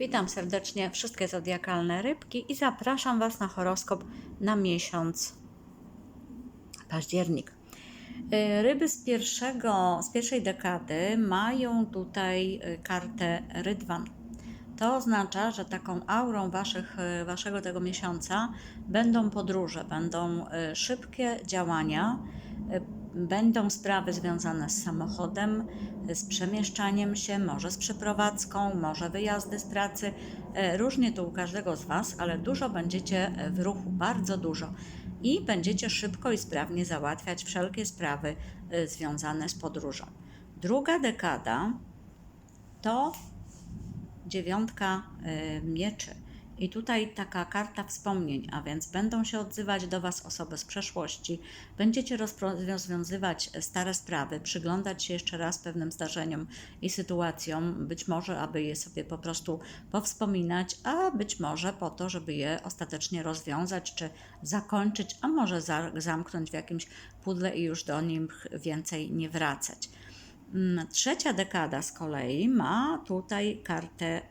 Witam serdecznie wszystkie zodiakalne rybki i zapraszam Was na horoskop na miesiąc październik. Y, Ryby z, pierwszego, z pierwszej dekady mają tutaj y, kartę Rydwan. To oznacza, że taką aurą waszych, y, waszego tego miesiąca będą podróże, będą szybkie działania, będą sprawy związane z samochodem, z przemieszczaniem się, może z przeprowadzką, może wyjazdy z pracy. Y, Różnie to u każdego z Was, ale dużo będziecie y, w ruchu, bardzo dużo. I będziecie szybko i sprawnie załatwiać wszelkie sprawy y, związane z podróżą. Druga dekada to dziewiątka mieczy. I tutaj taka karta wspomnień, a więc będą się odzywać do Was osoby z przeszłości, będziecie rozwiązywać stare sprawy, przyglądać się jeszcze raz pewnym zdarzeniom i sytuacjom, być może, aby je sobie po prostu powspominać, a być może po to, żeby je ostatecznie rozwiązać czy zakończyć, a może za- zamknąć w jakimś pudle i już do nich więcej nie wracać. Mm, Trzecia dekada z kolei ma tutaj kartę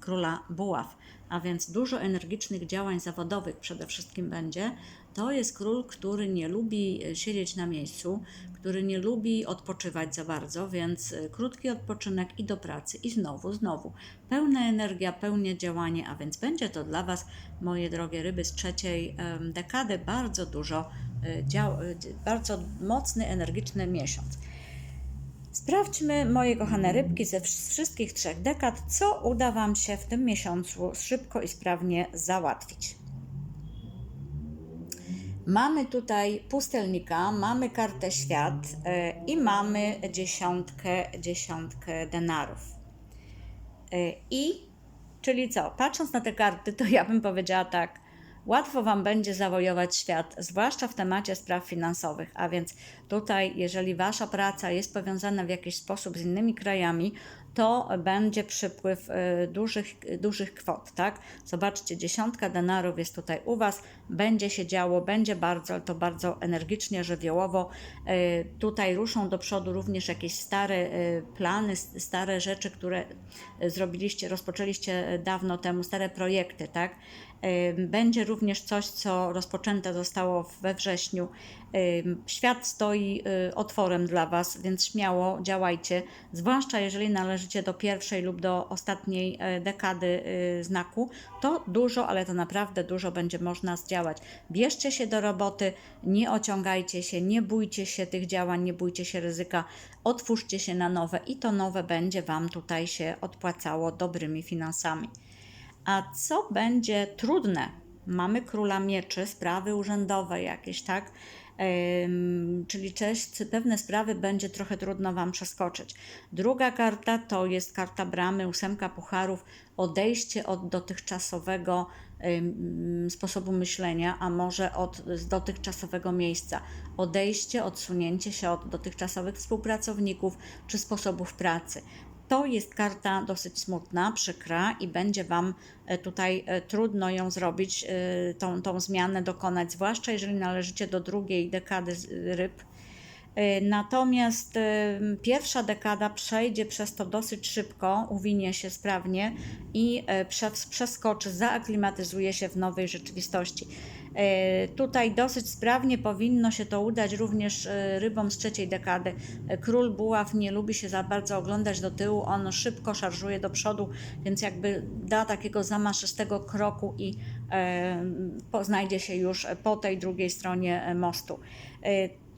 króla buław, a więc dużo energicznych działań zawodowych przede wszystkim będzie. To jest król, który nie lubi e, siedzieć na miejscu, który nie lubi odpoczywać za bardzo, więc e, krótki odpoczynek i do pracy, i znowu, znowu. Pełna energia, pełne działanie, a więc będzie to dla Was, moje drogie ryby z trzeciej dekady, bardzo dużo, e, bardzo mocny, energiczny miesiąc. Sprawdźmy, moje kochane rybki, ze wsz- wszystkich trzech dekad, co uda Wam się w tym miesiącu szybko i sprawnie załatwić. Mamy tutaj pustelnika, mamy kartę świat e, i mamy dziesiątkę, dziesiątkę denarów. E, I, czyli co, patrząc na te karty, to ja bym powiedziała tak, łatwo Wam będzie zawojować świat, zwłaszcza w temacie spraw finansowych, a więc tutaj, jeżeli Wasza praca jest powiązana w jakiś sposób z innymi krajami, to będzie przypływ e, dużych, dużych kwot, tak? Zobaczcie, dziesiątka denarów jest tutaj u Was, będzie się działo, będzie bardzo, to bardzo energicznie, żywiołowo. E, Tutaj ruszą do przodu również jakieś stare e, plany, stare rzeczy, które e, zrobiliście, rozpoczęliście dawno temu, stare projekty, tak? Będzie również coś, co rozpoczęte zostało we wrześniu. Świat stoi otworem dla Was, więc śmiało działajcie, zwłaszcza jeżeli należycie do pierwszej lub do ostatniej dekady znaku, to dużo, ale to naprawdę dużo będzie można zdziałać. Bierzcie się do roboty, nie ociągajcie się, nie bójcie się tych działań, nie bójcie się ryzyka, otwórzcie się na nowe i to nowe będzie Wam tutaj się odpłacało dobrymi finansami. A co będzie trudne? Mamy króla mieczy, sprawy urzędowe jakieś, tak? Czyli cześć, pewne sprawy będzie trochę trudno Wam przeskoczyć. Druga karta to jest karta bramy, ósemka pucharów, odejście od dotychczasowego sposobu myślenia, a może od dotychczasowego miejsca. Odejście, odsunięcie się od dotychczasowych współpracowników czy sposobów pracy. To jest karta dosyć smutna, przykra i będzie Wam e, tutaj e, trudno ją zrobić, e, tą, tą zmianę dokonać, zwłaszcza jeżeli należycie do drugiej dekady ryb. Natomiast pierwsza dekada przejdzie przez to dosyć szybko, uwinie się sprawnie i przes- przeskoczy, zaaklimatyzuje się w nowej rzeczywistości. E, Tutaj dosyć sprawnie powinno się to udać również e, rybom z trzeciej dekady. E, Król buław nie lubi się za bardzo oglądać do tyłu, on szybko szarżuje do przodu, więc jakby da takiego zamaszystego kroku i znajdzie się już po tej drugiej stronie mostu.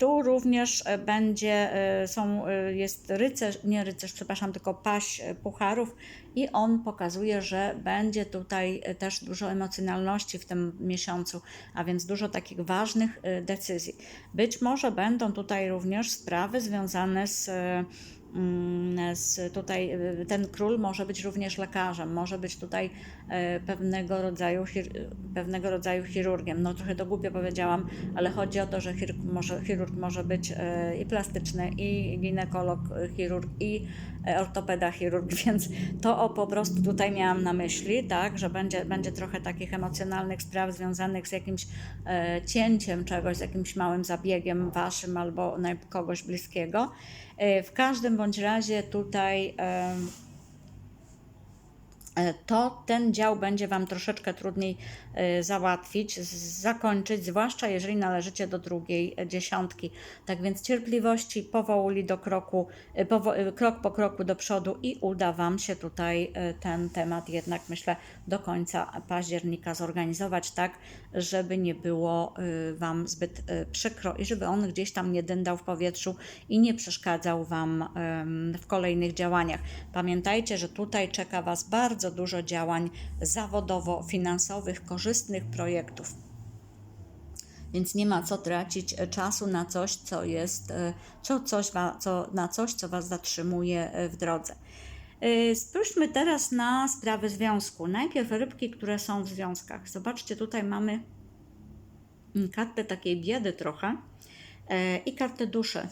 Tu również e, będzie, e, są, e, jest rycerz, nie rycerz, przepraszam, tylko paść e, pucharów i on pokazuje, że będzie tutaj też dużo emocjonalności w tym miesiącu, a więc dużo takich ważnych decyzji. Być może będą tutaj również sprawy związane z tutaj e, ten król może być również lekarzem, może być tutaj e, pewnego rodzaju, pewnego rodzaju chirurgiem. No trochę to głupio powiedziałam, ale chodzi o to, że chirurg może, chirurg może być e, i plastyczny, i ginekolog, chirurg, i ortopeda, chirurg, więc to o, po prostu tutaj miałam na myśli, tak, że będzie, będzie trochę takich emocjonalnych spraw związanych z jakimś e, cięciem czegoś, z jakimś małym zabiegiem waszym albo kogoś bliskiego. E, w każdym bądź razie tutaj. e, to ten dział będzie Wam troszeczkę trudniej e, załatwić, zakończyć, zwłaszcza jeżeli należycie do drugiej e, dziesiątki. Tak więc cierpliwości, powoli do kroku, e, powo- e, krok po kroku do przodu i uda Wam się tutaj e, ten temat jednak myślę do końca października zorganizować tak, żeby nie było e, Wam zbyt e, przykro i żeby on gdzieś tam nie dyndał w powietrzu i nie przeszkadzał Wam w kolejnych działaniach. Pamiętajcie, że tutaj czeka Was bardzo dużo działań zawodowo-finansowych, korzystnych projektów. Więc nie ma co tracić e, czasu na coś, co jest, e, co, coś, co, na coś, co Was zatrzymuje e, w drodze. Spójrzmy teraz na sprawy związku. Najpierw rybki, które są w związkach. Zobaczcie, tutaj mamy kartę takiej biedy trochę i kartę duszy.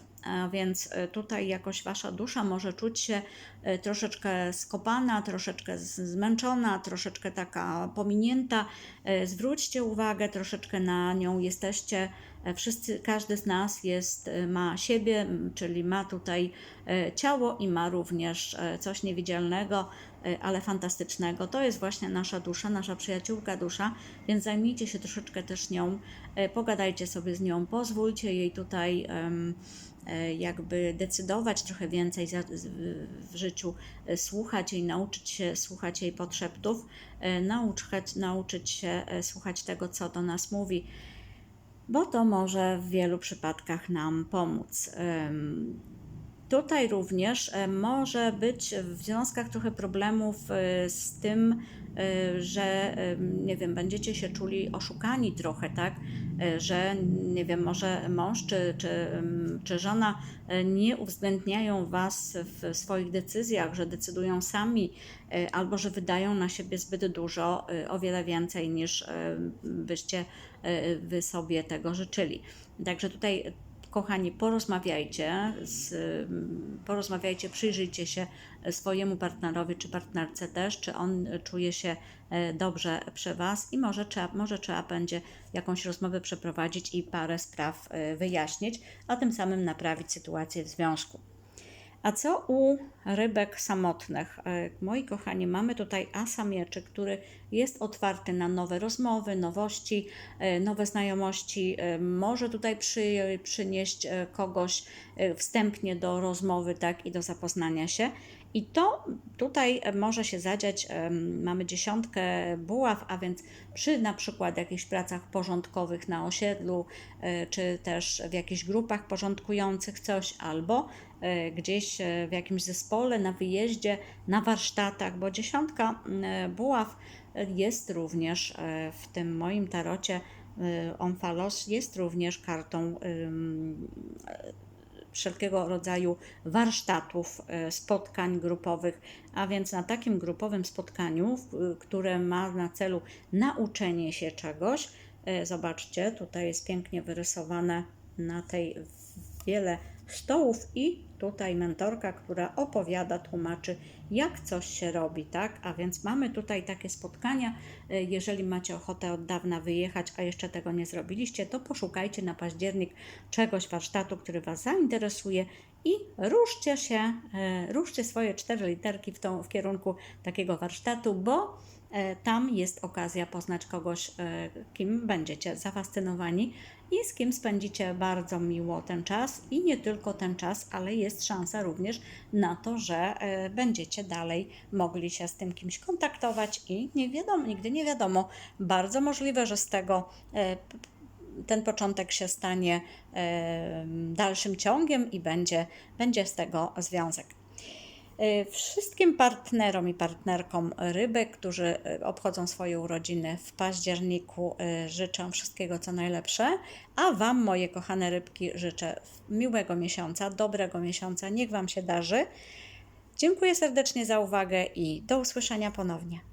Więc e, tutaj jakoś wasza dusza może czuć się e, troszeczkę skopana, troszeczkę zmęczona, troszeczkę taka pominięta. E, Zwróćcie uwagę, troszeczkę na nią jesteście. E, Wszyscy, każdy z nas jest, e, ma siebie, czyli ma tutaj e, ciało i ma również coś niewidzialnego, ale fantastycznego. To jest właśnie nasza dusza, nasza przyjaciółka dusza, więc zajmijcie się troszeczkę też nią, pogadajcie sobie z nią, pozwólcie jej tutaj jakby decydować trochę więcej w- życiu, słuchać jej, nauczyć się słuchać jej podszeptów, e, nauczyć, nauczyć się słuchać tego, co do nas mówi, bo to może w wielu przypadkach nam pomóc. Tutaj również e, może być w związkach trochę problemów e, z tym, e, że nie wiem, będziecie się czuli oszukani trochę, tak? E, Że nie wiem, może mąż czy, czy, em, czy żona e, nie uwzględniają was w swoich decyzjach, że decydują sami, e, albo że wydają na siebie zbyt dużo, o wiele więcej niż byście wy sobie tego życzyli. Także tutaj kochani, porozmawiajcie, z, porozmawiajcie, przyjrzyjcie się swojemu partnerowi czy partnerce też, czy on czuje się e, dobrze przy Was i może trzeba, może trzeba będzie jakąś rozmowę przeprowadzić i parę spraw e, wyjaśnić, a tym samym naprawić sytuację w związku. A co u rybek samotnych? E, Moi kochani, mamy tutaj asa mieczy, który jest otwarty na nowe rozmowy, nowości, e, nowe znajomości. E, Może tutaj przy, przynieść kogoś wstępnie do rozmowy tak, i do zapoznania się. I to tutaj e, może się zadziać, em, mamy dziesiątkę buław, a więc przy na przykład jakichś pracach porządkowych na osiedlu, e, czy też w jakichś grupach porządkujących coś, albo e, gdzieś e, w jakimś zespole, na wyjeździe, na warsztatach, bo dziesiątka e, buław e, jest również e, w tym moim tarocie e, Onfalos jest również kartą wszelkiego rodzaju warsztatów, e, spotkań grupowych, a więc na takim grupowym spotkaniu, w- które ma na celu nauczenie się czegoś, e, zobaczcie, tutaj jest pięknie wyrysowane na tej wiele stołów i tutaj mentorka, która opowiada, tłumaczy, jak coś się robi, tak? A więc mamy tutaj takie spotkania. E, Jeżeli macie ochotę od dawna wyjechać, a jeszcze tego nie zrobiliście, to poszukajcie na październik czegoś warsztatu, który Was zainteresuje i ruszcie się, e, ruszcie swoje cztery literki w, tą, w kierunku takiego warsztatu, bo tam jest okazja poznać kogoś, e, kim będziecie zafascynowani i z kim spędzicie bardzo miło ten czas i nie tylko ten czas, ale jest szansa również na to, że e, będziecie dalej mogli się z tym kimś kontaktować i nie wiadomo, nigdy nie wiadomo. Bardzo możliwe, że z tego e, ten początek się stanie e, dalszym ciągiem i będzie, będzie z tego związek. E, Wszystkim partnerom i partnerkom rybek, którzy e, obchodzą swoje urodziny w październiku, e, życzę wszystkiego co najlepsze, a Wam, moje kochane rybki, życzę miłego miesiąca, dobrego miesiąca, niech Wam się darzy. Dziękuję serdecznie za uwagę i do usłyszenia ponownie.